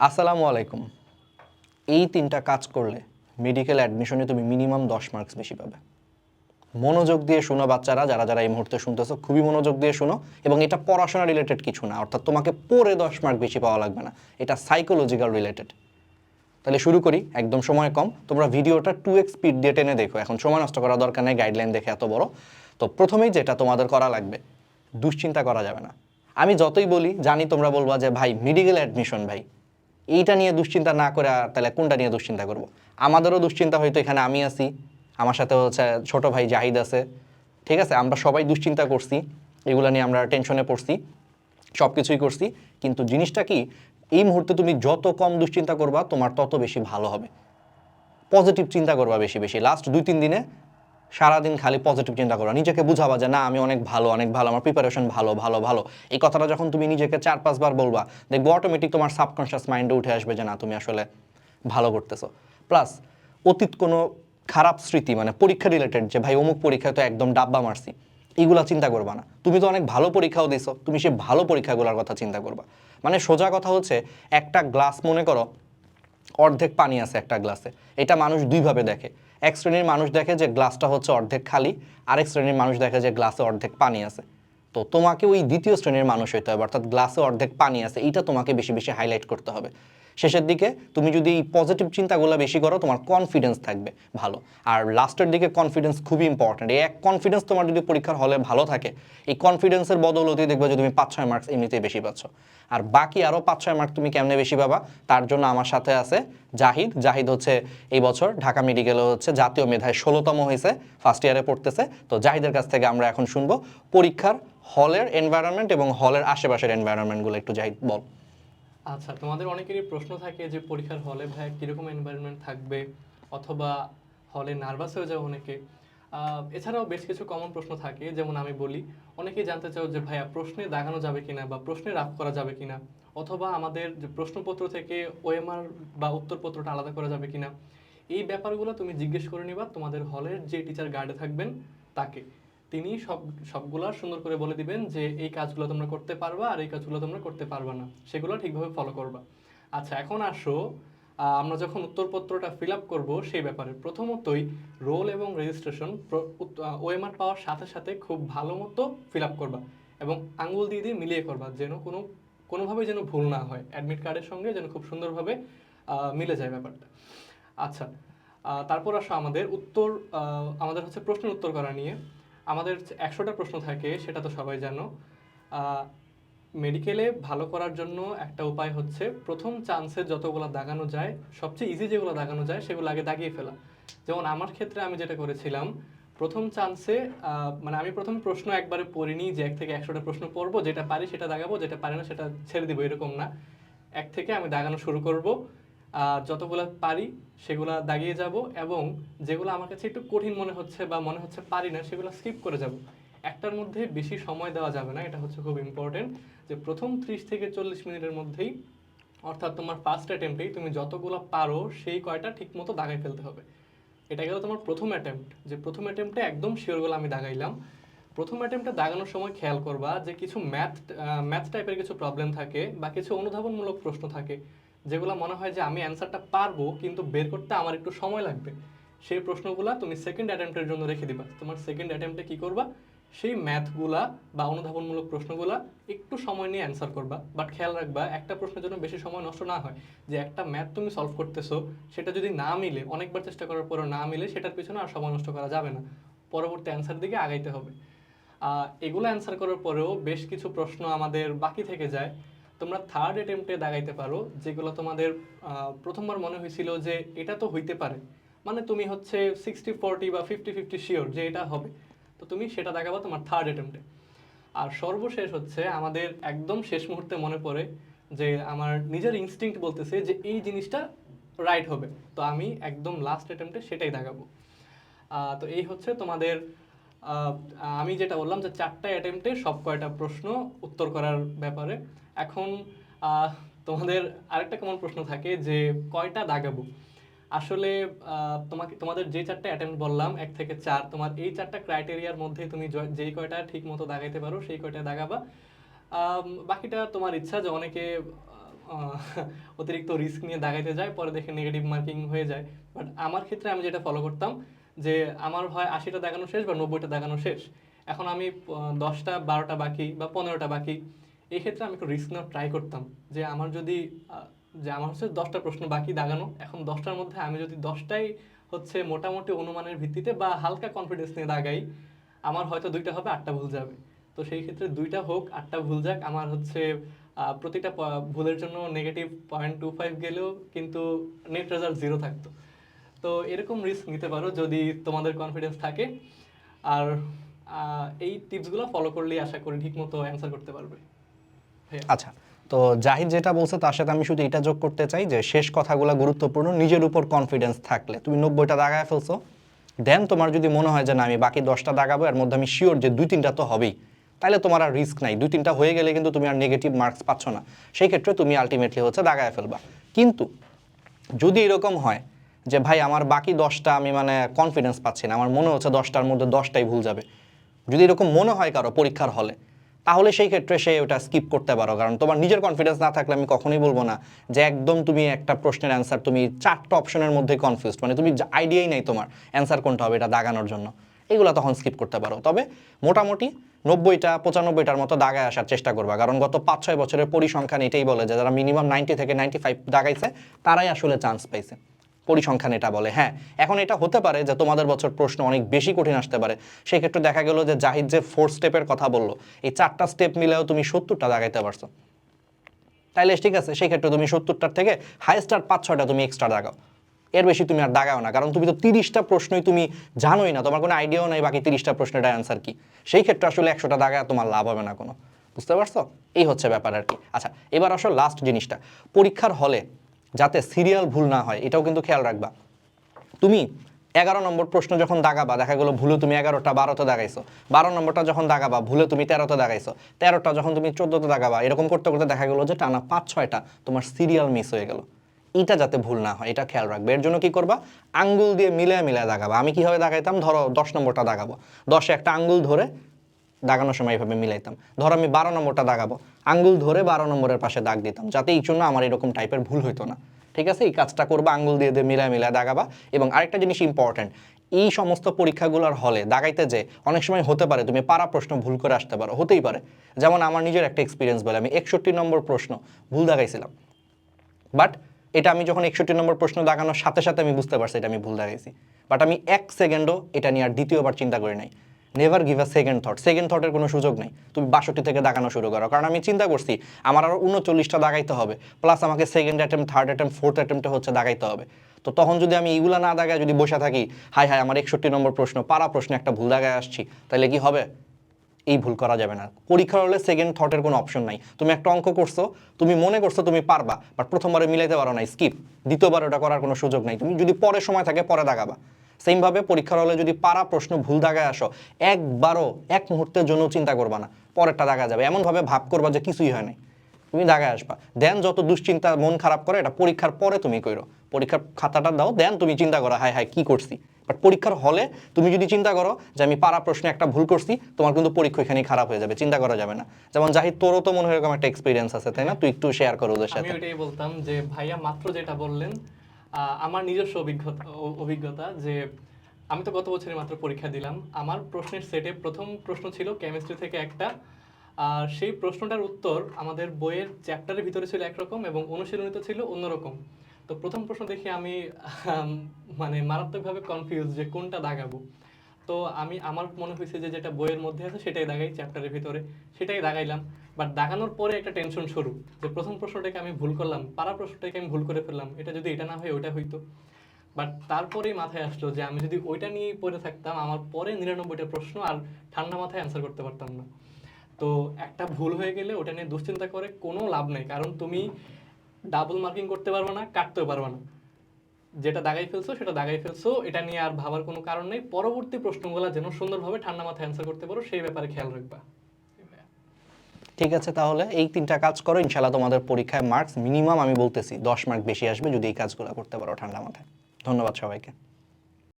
আসসালামু আলাইকুম। এই তিনটা কাজ করলে মেডিকেল অ্যাডমিশনে তুমি মিনিমাম দশ মার্কস বেশি পাবে। মনোযোগ দিয়ে শোনো বাচ্চারা, যারা যারা এই মুহূর্তে শুনতেছো, খুবই মনোযোগ দিয়ে শোনো এবং এটা পড়াশোনা রিলেটেড কিছু না, অর্থাৎ তোমাকে পড়ে দশ মার্ক বেশি পাওয়া লাগবে না, এটা সাইকোলজিক্যাল রিলেটেড তাহলে শুরু করি, একদম সময় কম, তোমরা ভিডিওটা টু এক্স স্পিড দিয়ে টেনে দেখো, এখন সময় নষ্ট করা দরকার নেই গাইডলাইন দেখে এত বড়। তো প্রথমেই যেটা তোমাদের করা লাগবে, দুশ্চিন্তা করা যাবে না। আমি যতই বলি, জানি তোমরা বলবা যে, ভাই মেডিকেল অ্যাডমিশন ভাই এইটা নিয়ে দুশ্চিন্তা না করে আর তাহলে কোনটা নিয়ে দুশ্চিন্তা করব? আমাদেরও দুশ্চিন্তা হয়তো এখানে আমি আছি, আমার সাথে হচ্ছে ছোট ভাই জাহিদ আছে, ঠিক আছে? আমরা সবাই দুশ্চিন্তা করছি, এগুলো নিয়ে আমরা টেনশনে পড়ছি সব কিছুই করছি, কিন্তু জিনিসটা কি, এই মুহূর্তে তুমি যত কম দুশ্চিন্তা করবা, তোমার তত বেশি ভালো হবে। পজিটিভ চিন্তা করবা বেশি বেশি। লাস্ট দুই, তিন দিনে সারাদিন খালি পজিটিভ চিন্তা করো। নিজেকে বুঝাবা যে, না, আমি অনেক ভালো অনেক ভালো, আমার প্রিপারেশন ভালো ভালো ভালো। এই কথাটা যখন তুমি নিজেকে চার পাঁচবার বলবা, দেখব অটোমেটিক তোমার সাবকনশিয়াস মাইন্ডে উঠে আসবে যে, না, তুমি আসলে ভালো করতেছো। প্লাস অতীত কোনো খারাপ স্মৃতি মানে পরীক্ষা রিলেটেড যে, ভাই, অমুক পরীক্ষায় তো একদম ডাব্বা মারছি। এগুলা চিন্তা করবা না। তুমি তো অনেক ভালো পরীক্ষাও দিছো, তুমি সে ভালো পরীক্ষাগুলোর কথা চিন্তা করবা। মানে সোজা কথা হচ্ছে, একটা গ্লাস মনে করো, অর্ধেক পানি আছে একটা গ্লাসে এটা মানুষ দুইভাবে দেখে। এক শ্রেণির মানুষ দেখে যে গ্লাসটা হচ্ছে অর্ধেক খালি, আরেক শ্রেণির মানুষ দেখে যে গ্লাসে অর্ধেক পানি আছে। তো তোমাকে ওই দ্বিতীয় শ্রেণির মানুষ হইতে হবে, অর্থাৎ গ্লাসে অর্ধেক পানি আছে, এইটা তোমাকে বেশি বেশি হাইলাইট করতে হবে। শেষের দিকে তুমি যদি এই পজিটিভ চিন্তাগুলো বেশি করো, তোমার কনফিডেন্স থাকবে ভালো। আর লাস্টের দিকে কনফিডেন্স খুবই ইম্পর্ট্যান্ট এই এক কনফিডেন্স তোমার যদি পরীক্ষার হলে ভালো থাকে, এই কনফিডেন্সের বদৌলতেই দেখবে যে তুমি পাঁচ ছয় মার্কস এমনিতেই বেশি পাচ্ছ। আর বাকি আরও পাঁচ ছয় মার্ক তুমি কেমনে বেশি পাবা, তার জন্য আমার সাথে আছে জাহিদ। জাহিদ হচ্ছে এই বছর ঢাকা মেডিকেলে হচ্ছে জাতীয় মেধায় ষোলোতম হয়েছে ফার্স্ট ইয়ারে পড়তেছে। তো জাহিদের কাছ থেকে আমরা এখন শুনব পরীক্ষার হলের এনভায়রনমেন্ট এবং হলের আশেপাশের এনভায়রনমেন্টগুলো একটু। জাহিদ, বল। আচ্ছা তোমাদের অনেকেরই প্রশ্ন থাকে যে পরীক্ষার হলে ভাই কীরকম এনভায়রনমেন্ট থাকবে অথবা হলে নার্ভাস হয়ে যাও অনেকে। এছাড়াও বেশ কিছু কমন প্রশ্ন থাকে, যেমন আমি বলি, অনেকেই জানতে চাও যে ভাইয়া প্রশ্নে দাগানো যাবে কিনা বা প্রশ্নে রাফ করা যাবে কিনা, অথবা আমাদের যে প্রশ্নপত্র থেকে ওএমআর বা উত্তরপত্রটা আলাদা করা যাবে কিনা, এই ব্যাপারগুলো তুমি জিজ্ঞেস করে নিবা তোমাদের হলের যে টিচার গার্ডে থাকবেন, তাকে। তিনি সব, সবগুলা সুন্দর করে বলে দিবেন যে এই কাজগুলো তোমরা করতে পারবা আর এই কাজগুলো তোমরা করতে পারবা না। সেগুলো ঠিকভাবে ফলো করবা। আচ্ছা এখন আসো আমরা যখন উত্তরপত্রটা ফিল আপ করব সেই ব্যাপারে। প্রথমতই রোল এবং রেজিস্ট্রেশন ওএমআর পাওয়ার সাথে সাথে খুব ভালো মতো ফিল আপ করবা এবং আঙ্গুল দিয়ে দিয়ে মিলিয়ে করবা যেন কোনো কোনোভাবে যেন ভুল না হয়। অ্যাডমিট কার্ডের সঙ্গে যেন খুব সুন্দরভাবে মিলে যায় ব্যাপারটা। আচ্ছা তারপর আসো আমাদের উত্তর আমাদের হচ্ছে প্রশ্নের উত্তর করা নিয়ে। আমাদের একশোটা প্রশ্ন থাকে, সেটা তো সবাই জানো। মেডিকেলে ভালো করার জন্য একটা উপায় হচ্ছে, প্রথম চান্সে যতগুলো দাগানো যায়, সবচেয়ে ইজি যেগুলো দাগানো যায়, সেগুলো আগে দাগিয়ে ফেলা। যেমন আমার ক্ষেত্রে আমি যেটা করেছিলাম, প্রথম চান্সে মানে আমি প্রথম প্রশ্ন একবারে পড়িনি যে এক থেকে একশোটা প্রশ্ন পড়ব, যেটা পারি সেটা দাগাবো, যেটা পারি না সেটা ছেড়ে দিব, এরকম না। এক থেকে আমি দাগানো শুরু করব। যতগুলো পারি সেগুলা দাগিয়ে যাব এবং যেগুলো আমার কাছে একটু কঠিন মনে হচ্ছে বা মনে হচ্ছে পারি না, সেগুলো স্কিপ করে যাব। একটার মধ্যে বেশি সময় দেওয়া যাবে না, এটা হচ্ছে খুব ইম্পর্টেন্ট যে প্রথম ত্রিশ থেকে চল্লিশ মিনিটের মধ্যেই, অর্থাৎ তোমার ফার্স্ট অ্যাটেম্পটেই তুমি যতগুলো পারো সেই কয়টা ঠিকমতো দাগাই ফেলতে হবে। এটা গেল তোমার প্রথম অ্যাটেম্প্ট যে প্রথম অ্যাটেম্পটে একদম শিওরগুলো আমি দাগাইলাম। প্রথম অ্যাটেম্পটে দাগানোর সময় খেয়াল করবা যে কিছু ম্যাথ ম্যাথ টাইপের কিছু প্রবলেম থাকে বা কিছু অনুধাবনমূলক প্রশ্ন থাকে। যেগুলো মনে হয় যে আমি অ্যান্সারটা পারব, কিন্তু বের করতে আমার একটু সময় লাগবে। সেই প্রশ্নগুলো তুমি সেকেন্ড অ্যাটেম্পটের জন্য রেখে দিবা। তোমার সেকেন্ড অ্যাটেম্পটে কি করবা? সেই ম্যাথগুলা বা অনুধাবনমূলক প্রশ্নগুলা একটু সময় নিয়ে অ্যান্সার করবা। বাট খেয়াল রাখবা, একটা প্রশ্নের জন্য বেশি সময় নষ্ট না হয়। যে একটা ম্যাথ তুমি সলভ করতেছো, সেটা যদি না মিলে, অনেকবার চেষ্টা করার পরও না মিলে, সেটার পিছনে আর সময় নষ্ট করা যাবে না। পরবর্তী অ্যান্সার দিকে আগাইতে হবে। এগুলো অ্যান্সার করার পরেও বেশ কিছু প্রশ্ন আমাদের বাকি থেকে যায়। তোমরা থার্ড অ্যাটেম্পটে দাগাইতে পারো, যেগুলো তোমাদের প্রথমবার মনে হয়েছিল যে এটা তো হইতে পারে। মানে তুমি হচ্ছে সিক্সটি ফোরটি বা ফিফটি ফিফটি শিওর যে এটা হবে। তো তুমি সেটা দেখাবো তোমার থার্ড অ্যাটেম্পটে আর সর্বশেষ হচ্ছে আমাদের একদম শেষ মুহূর্তে মনে পড়ে যে আমার নিজের ইনস্টিংক্ট বলতেছে যে এই জিনিসটা রাইট হবে। তো আমি একদম লাস্ট অ্যাটেম্পটে সেটাই দেখাবো তো এই হচ্ছে তোমাদের আমি যেটা বললাম যে চারটা অ্যাটেম্পটে সব কয়টা প্রশ্ন উত্তর করার ব্যাপারে। এখন তোমাদের আরেকটা কমন প্রশ্ন থাকে যে কয়টা দাগাবো আসলে তোমাকে, তোমাদের যে চারটা অ্যাটেম্প বললাম, এক থেকে চার, তোমার এই চারটা ক্রাইটেরিয়ার মধ্যে তুমি যেই কয়টা ঠিক মতো দাগাইতে পারো, সেই কয়টা দাগাবা বাকিটা তোমার ইচ্ছা যে অনেকে অতিরিক্ত রিস্ক নিয়ে দাগাইতে যায়, পরে দেখে নেগেটিভ মার্কিং হয়ে যায়। বাট আমার ক্ষেত্রে আমি যেটা ফলো করতাম, যে আমার হয় আশিটা দাগানো শেষ বা নব্বইটা দাগানো শেষ। এখন আমি দশটা, বারোটা বাকি বা পনেরোটা বাকি। এই ক্ষেত্রে আমি একটু রিস্ক নেওয়ার ট্রাই করতাম যে আমার যদি যে আমার হচ্ছে দশটা প্রশ্ন বাকি দাগানো, এখন দশটার মধ্যে আমি যদি দশটাই হচ্ছে মোটামুটি অনুমানের ভিত্তিতে বা হালকা কনফিডেন্স নিয়ে দাগাই, আমার হয়তো দুইটা হবে, আটটা ভুল যাবে। তো সেই ক্ষেত্রে দুইটা হোক, আটটা ভুল যাক, আমার হচ্ছে প্রতিটা ভুলের জন্য নেগেটিভ পয়েন্ট টু ফাইভ গেলেও কিন্তু নেট রেজাল্ট জিরো থাকতো। তো এরকম রিস্ক নিতে পারো যদি তোমাদের কনফিডেন্স থাকে। আর এই টিপসগুলো ফলো করলেই আশা করি ঠিকমতো অ্যান্সার করতে পারবে। আচ্ছা তো জাহিদ যেটা বলছে তার সাথে আমি শুধু এটা যোগ করতে চাই যে শেষ কথাগুলো গুরুত্বপূর্ণ, নিজের উপর কনফিডেন্স থাকলে। তুমি নব্বইটা দাগায় ফেলছো। দেন তোমার যদি মনে হয় যে না, আমি বাকি দশটা দাগাবো, এর মধ্যে আমি শিওর যে দুই তিনটা তো হবেই। তাহলে তোমার আর রিস্ক নাই। দুই তিনটা হয়ে গেলে কিন্তু তুমি আর নেগেটিভ মার্কস পাচ্ছ না। সেই ক্ষেত্রে তুমি আলটিমেটলি হচ্ছে দাগায় ফেলবা। কিন্তু যদি এরকম হয় যে, ভাই, আমার বাকি দশটা আমি মানে কনফিডেন্স পাচ্ছি না, আমার মনে হচ্ছে দশটার মধ্যে দশটাই ভুল যাবে। যদি এরকম মনে হয় কারও পরীক্ষার হলে তাহলে সেই ক্ষেত্রে সে ওটা স্কিপ করতে পারো। কারণ তোমার নিজের কনফিডেন্স না থাকলে আমি কখনোই বলব না যে একদম তুমি একটা প্রশ্নের অ্যান্সার তুমি চারটা অপশনের মধ্যে কনফিউজ মানে তুমি আইডিয়াই নাই তোমার অ্যান্সার কোনটা হবে এটা দাগানোর জন্য। এগুলো তখন স্কিপ করতে পারো। তবে মোটামুটি নব্বইটা, পঁচানব্বইটার মতো দাগায় আসার চেষ্টা করবা। কারণ গত পাঁচ ছয় বছরের পরিসংখ্যান এটাই বলে যে যারা মিনিমাম নাইনটি থেকে নাইনটি ফাইভ দাগাইছে, তারাই আসলে চান্স পাইছে। পরিসংখ্যান এটা বলে হ্যাঁ। এখন এটা হতে পারে যে তোমাদের বছর প্রশ্ন অনেক বেশি কঠিন আসতে পারে। সেই ক্ষেত্রে দেখা গেল যে জাহিদ যে ফোর স্টেপের কথা বলল, এই চারটা স্টেপ মিলেও তুমি সত্তরটা দাগাইতে পারছ। তাইলে ঠিক আছে সেই ক্ষেত্রে তুমি সত্তরটার থেকে হাইয়েস্ট আর পাঁচ ছয়টা তুমি এক্সট্রা দাগাও। এর বেশি তুমি আর দাগাও না, কারণ তুমি তো তিরিশটা প্রশ্নই তুমি জানোই না, তোমার কোনো আইডিয়াও নাই বাকি তিরিশটা প্রশ্নের অ্যান্সার কি। সেই ক্ষেত্রে আসলে একশোটা দাগায় তোমার লাভ হবে না কোনো। বুঝতে পারছ? এই হচ্ছে ব্যাপার আর কি। আচ্ছা এবার আসো লাস্ট জিনিসটা। পরীক্ষার হলে যাতে সিরিয়াল ভুল না হয়, এটাও কিন্তু খেয়াল রাখবা। তুমি এগারো নম্বর প্রশ্ন যখন দাগাবা, দেখা গেলো ভুলে তুমি এগারোটা বারোতে দাগাইছো। বারো নম্বরটা যখন দাগাবা, ভুলে তুমি তেরোতে দাগাইছো। তেরোটা যখন তুমি চোদ্দোতে দাগাবা, এরকম করতে করতে দেখা গেলো যে টানা পাঁচ, ছয়টা তোমার সিরিয়াল মিস হয়ে গেল। এটা যাতে ভুল না হয়, এটা খেয়াল রাখবে। এর জন্য কি করবা? আঙ্গুল দিয়ে মিলে মিলে দাগাবা। আমি কীভাবে দাগাইতাম? ধরো দশ নম্বরটা দাগাবো। দশে একটা আঙ্গুল ধরে দাগানোর সময় এইভাবে মিলাইতাম। ধরো আমি বারো নম্বরটা দাগাবো। আঙ্গুল ধরে বারো নম্বরের পাশে দাগ দিতাম। যাতে এই জন্য আমার এরকম টাইপের ভুল হইতো না। ঠিক আছে? এই কাজটা করবা, আঙ্গুল দিয়ে দিয়ে মিলা মিলা দাগাবা। এবং আরেকটা জিনিস ইম্পর্ট্যান্ট এই সমস্ত পরীক্ষাগুলোর হলে দাগাইতে যে অনেক সময় হতে পারে, তুমি পারা প্রশ্ন ভুল করে আসতে পারো। হতেই পারে। যেমন আমার নিজের একটা এক্সপিরিয়েন্স বলে, আমি একষট্টি নম্বর প্রশ্ন ভুল দাগাইছিলাম। বাট এটা আমি যখন একষট্টি নম্বর প্রশ্ন দাগানোর সাথে সাথে আমি বুঝতে পারছি এটা আমি ভুল দাগাইছি। বাট আমি এক সেকেন্ডও এটা নিয়ে আর দ্বিতীয়বার চিন্তা করি নাই। Never give a second thought second থটের কোনো সুযোগ নেই। তুমি বাষট্টি থেকে দাগানো শুরু করো। কারণ আমি চিন্তা করছি, আমার আরও উনচল্লিশটা দাগাইতে হবে। প্লাস আমাকে second attempt third attempt fourth অ্যাটেম্পটে হচ্ছে দাগাইতে হবে। তো তখন যদি আমি এইগুলা না দাগায় যদি বসে থাকি হাই হাই আমার একষট্টি নম্বর প্রশ্ন পারা প্রশ্নে একটা ভুল দাগায় আসছি তাহলে কি হবে? এই ভুল করা যাবে না। পরীক্ষার হলে সেকেন্ড থটের কোনো অপশন নাই। তুমি একটা অঙ্ক করছ, তুমি মনে করছ তুমি পারবা বাট প্রথমবারে মিলাইতে পারো না স্কিপ দ্বিতীয়বার ওটা করার কোনো সুযোগ নাই। তুমি যদি পরে সময় থাকে, পরে দাগাবা সেমভাবে পরীক্ষার হলে যদি পারা প্রশ্ন ভুল দাগায় আসো একবারও এক মুহূর্তের জন্য চিন্তা করবা না। পরেরটা দাগা যাবে। এমনভাবে ভাব করবা যে কিছুই হয় নাই। তুমি দাগায় আসবা। দেন যত দুশ্চিন্তা মন খারাপ করে এটা পরীক্ষার পরে তুমি কইরো। পরীক্ষার খাতাটা দাও দেন তুমি চিন্তা করো হাই হাই কি করছি? বাট পরীক্ষার হলে তুমি যদি চিন্তা করো যে আমি পারা প্রশ্নে একটা ভুল করছি তোমার কিন্তু পরীক্ষা এখানেই খারাপ হয়ে যাবে চিন্তা করা যাবে না। যেমন জাহিদ তোরও তো মনে হয় এরকম একটা এক্সপিরিয়েন্স আছে তাই না? তুই একটু শেয়ার করো ওদের আমি সাথে। ওইটাই বলতাম যে ভাইয়া মাত্র যেটা বললেন আমার নিজস্ব অভিজ্ঞতা অভিজ্ঞতা যে আমি তো গত বছরে মাত্র পরীক্ষা দিলাম। আমার প্রশ্নের সেটে প্রথম প্রশ্ন ছিল কেমিস্ট্রি থেকে একটা। আর সেই প্রশ্নটার উত্তর আমাদের বইয়ের চ্যাপ্টারের ভিতরে ছিল একরকম এবং অনুশীলনীতে ছিল অন্যরকম। তো প্রথম প্রশ্ন দেখে আমি মানে মারাত্মকভাবে কনফিউজ যে কোনটা দাগাবো। তো আমি, আমার মনে হয়েছে যে যেটা বইয়ের মধ্যে আছে সেটাই দাগাই চ্যাপ্টারের ভিতরে, সেটাই দাগাইলাম। বাট দাগানোর পরে একটা টেনশন শুরু, যে প্রথম প্রশ্নটাকে আমি ভুল করলাম পারা প্রশ্নটাকে আমি ভুল করে ফেললাম, এটা যদি এটা না হয় ওইটা হইতো। বাট তারপরেই মাথায় আসলো যে আমি যদি ওইটা নিয়ে পড়ে থাকতাম, আমার পরে নিরানব্বইটা প্রশ্ন আর ঠান্ডা মাথায় অ্যান্সার করতে পারতাম না। তো একটা ভুল হয়ে গেলে ওটা নিয়ে দুশ্চিন্তা করে কোনো লাভ নেই, কারণ তুমি ডাবল মার্কিং করতে পারবে না, কাটতেও পারবে না। যেটা দাগাই ফেলছো, সেটা দাগাই ফেলছো, এটা নিয়ে আর ভাবার কোনো কারণ নেই। পরবর্তী প্রশ্নগুলো যেন সুন্দরভাবে ঠান্ডা মাথায় অ্যান্সার করতে পারো, সেই ব্যাপারে খেয়াল রাখবা। ঠিক আছে, তাহলে এই তিনটা কাজ করো ইনশাল্লাহ তোমাদের পরীক্ষায় মার্কস মিনিমাম আমি বলতেছি, দশ মার্ক বেশি আসবে যদি এই কাজগুলো করতে পারো ঠান্ডা মাথায়। ধন্যবাদ সবাইকে।